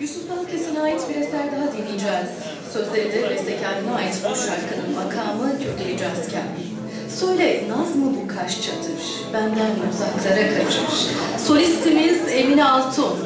Yusuf Balıkesir'e ait bir eser daha dinleyeceğiz. Sözleri de bestekarına ait bu şarkının makamı kökleyeceğizken. Söyle naz mı bu kaş çatır, benden uzaklara kaçır. Solistimiz Emine Altun.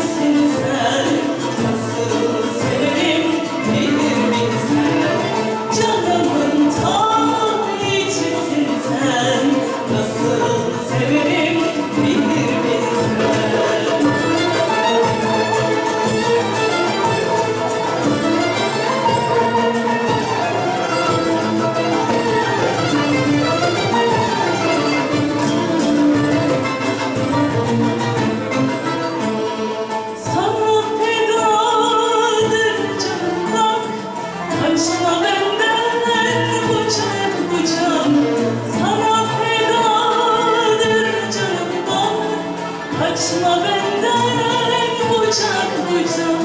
this is Kaçma benden bıçak bıçak